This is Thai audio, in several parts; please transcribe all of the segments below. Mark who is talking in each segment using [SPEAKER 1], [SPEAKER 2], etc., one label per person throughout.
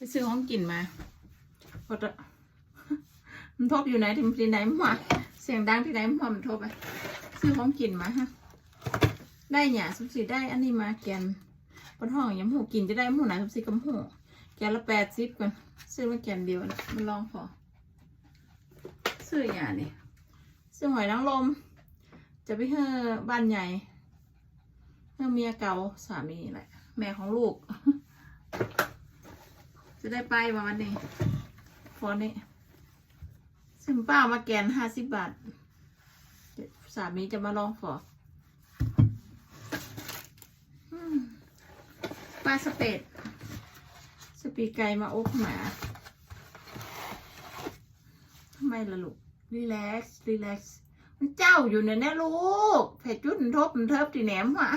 [SPEAKER 1] ไปซื้อของกินมาพอจะมันทบอยู่ไหนที่มันที่ไหนมั่วเสียงดังที่ไหนมั่วมันทบไปซื้อของกินมาฮะ ได้หยสุสิได้อันนี้มาแกนบนห้องยำหูกินจะได้หมูหนาสุสิกับหูแกนละแปดสิบก่อนซื้อมาแกนเดียวนะมันลองพอซื้อหยานี่ซื้อหอยนางรมจะไปเฮ้อบ้านใหญ่เฮ้อเมียเก่าสามีแหละแม่ของลูก จะได้ไปประมาณนี้พอนี้ซึ่งป้ามาแกนห้าสิบบาทเดี๋ยวสามีจะมาลองขออืมปลาสเปดสปีกไก่มาอบหมาทำไมล่ะลูก รีแลกซ์ รีแลกซ์ มันเจ้าอยู่เนี่ยนะลูกเผ็ดจุดทบมันเทิบตีแหนมวะ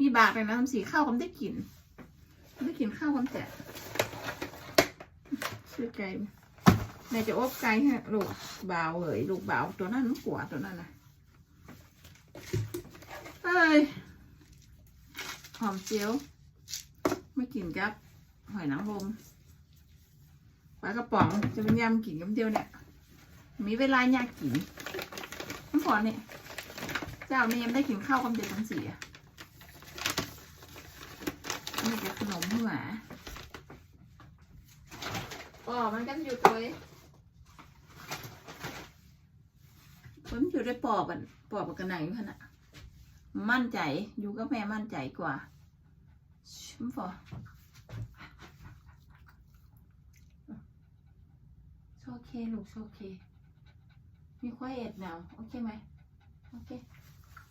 [SPEAKER 1] มีบากเลยนะทำสีข้าวคำได้กินได้กินข้าวคำแจก ชื่อไก่แม่จะอบไก่ให้ลูกบ่าเอ๋ยลูกบ่าตัวนั้นมันกลัวตัวนั้นนะเอ้ยหอมเจียวไม่กินกับหอยนางรมปลากระป๋องจะเป็นยำกินกับเดียวเนี่ย มีเวลาอยากกินน้ำพอเนี่ยเจ้าเนี่ยยังได้กินข้าวกับเด็กทั้งสี่อะนี่จะขนมหมา อ๋อมันก็อยู่ตัวเองมันอยู่ได้ปอบอะปอบกันไหนอยู่ขนาดมั่นใจอยู่กับแม่มั่นใจกว่าชิมฟอโอเคลูกโอเค มีควายเอ็ดหนาวโอเคไหมโอเค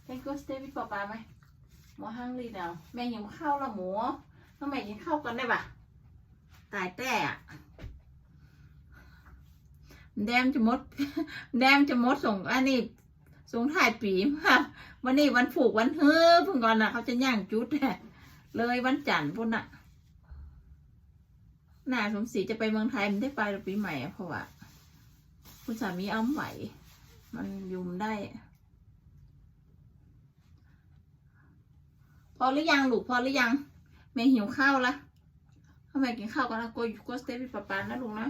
[SPEAKER 1] Can go stay with ป๊าป๊าไหมหมอฮังรีดาวแม่ยังข้าวละหมูต้องแม่กินข้าวกันได้ปะตายแต่อะ แดมจะมด แดมจะมดส่งอันนี้ส่งถ่ายปีมาวันนี้วันผูกวันเฮ้อพิ่งก่อนนะเขาจะย่างจุดเลยวันจันทร์พุ่นน่ะน่าสมศรีจะไปเมืองไทยมันได้ไปหรือปีใหม่เพราะว่าคุณสามีเอาไหว มันยุมได้ พอหรือยังลูกพอหรือยังแม่หิวข้าวละทำไมกินข้าวกันนะโกยโกสเตปิปะปานนะลุงนะ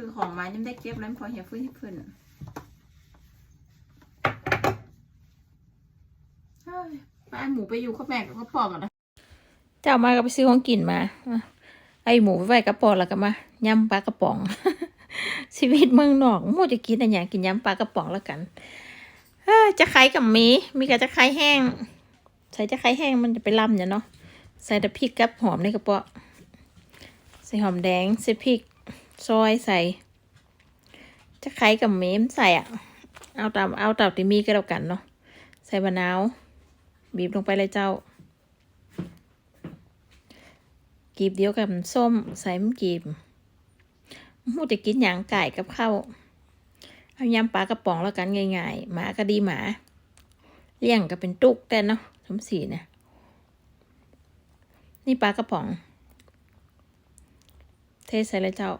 [SPEAKER 1] ซื้อของมายังได้เก็บแล้วพอเหี่ยฟื้นให้เพื่อนไปเอหมูไปอยู่กับแม่กับพ่อปอกันนะเจ้ามาก็ไปซื้อของกินมา ไอหมูไปไว้กระป๋องแล้วก็มายำปลากระป๋อง ชีวิตเมืองนอกมูจะกินอะไรอย่างกินยำปลากระป๋องแล้วกันเอจะไข่กับมี มีกับจะไข่แห้ง ใส่จะไข่แห้งมันจะไปลำเนี่ยเนาะ ใส่แต่พริกกับหอมในกระป๋องใส่หอมแดง ใส่พริก ซอยใส่ จะไข่กับเมมใส่อะเอาตามเอาตามที่มีก็แล้วกันเนาะใส่มะนาวบีบลงไปเลยเจ้ากีบเดียวกับส้มใส่มกีบมูจะกินอย่างไก่กับข้าวเอายำปลากระป๋องแล้วกันง่ายๆหมาก็ดีหมาเลี้ยงก็เป็นตุกแต่เนาะทำสีนะนี่ปลากระป๋อง เทใส่เลยเจ้า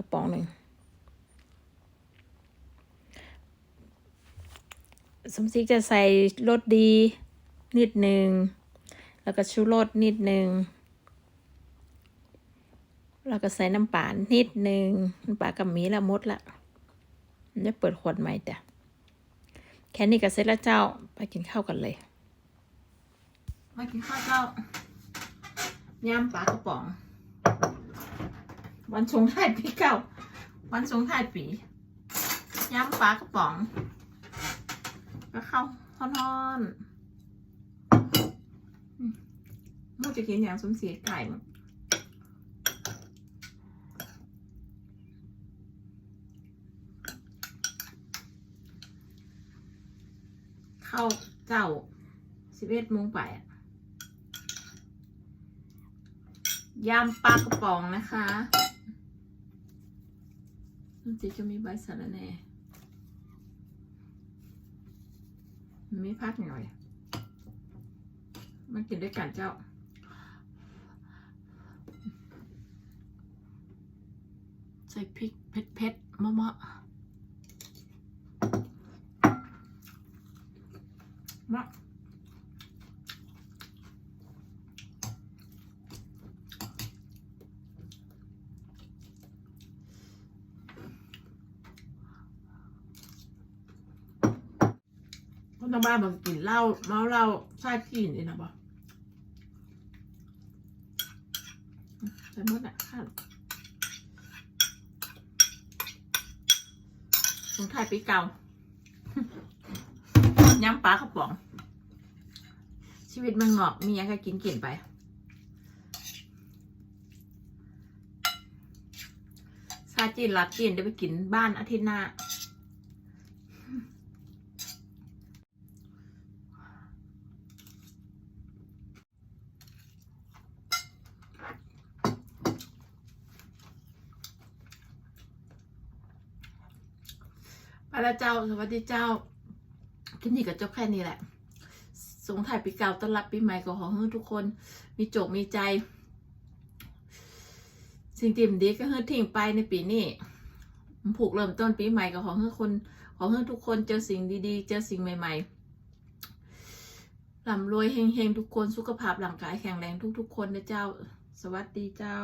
[SPEAKER 1] ระป๋องหนึ่งสมศรีจะใส่รสดีนิดหนึ่ง แล้วก็ชูรสนิดหนึ่ง แล้วก็ใส่น้ำปลานิดหนึ่งน้ำปลากับหมีละมดละมันจะเปิดขวดใหม่แต่แค่นี้ก็เสร็จแล้วเจ้าไปกินข้าวกันเลยมากินข้าวเจ้ายำปลากระป๋อง วันสงท้ายปีเก่า วันสงท้ายปียำปลากระป๋องก็เข้าฮ้อนๆอืมมูจะกินอย่างสมเสียไก่เข้าเจ้าสิบเอ็ดโมงไปอะยำปลากระป๋องนะคะ มันจะจะมีใบสะระแหน่มันไม่พักหน่อย มันกินด้วยกันเจ้า ใส่พริกเผ็ดเผ็ดๆมะมะมะ คนทางบ้านบอกกินเหล้าเมาเหล้าชาติกินนี่นะบอกใส่หมดอะข้าวสงไทยปีเก่าย่ำปลากระป๋อง ชีวิตมันงอกมียังก็กินกินไปซาจีนรัดจีนเดี๋ยวไปกินบ้านอาทิตย์หน้า ล้วเจ้า สวัสดีเจ้าคลิปนี้ก็จบแค่นี้แหละ สงถ่ายปีเก่าต้อนรับปีใหม่ก็ขอให้ทุกคน มีโจกมีใจ สิ่งที่มดีก็ให้ทิ้งไปในปีนี้ผูกเริ่มต้นปีใหม่ก็ขอให้คนขอให้ทุกคนเจอสิ่งดีๆ เจอสิ่งใหม่ ๆร่ำรวยเฮงๆทุกคนสุขภาพร่างกายแข็งแรงทุก ๆ คนนะเจ้า สวัสดีเจ้า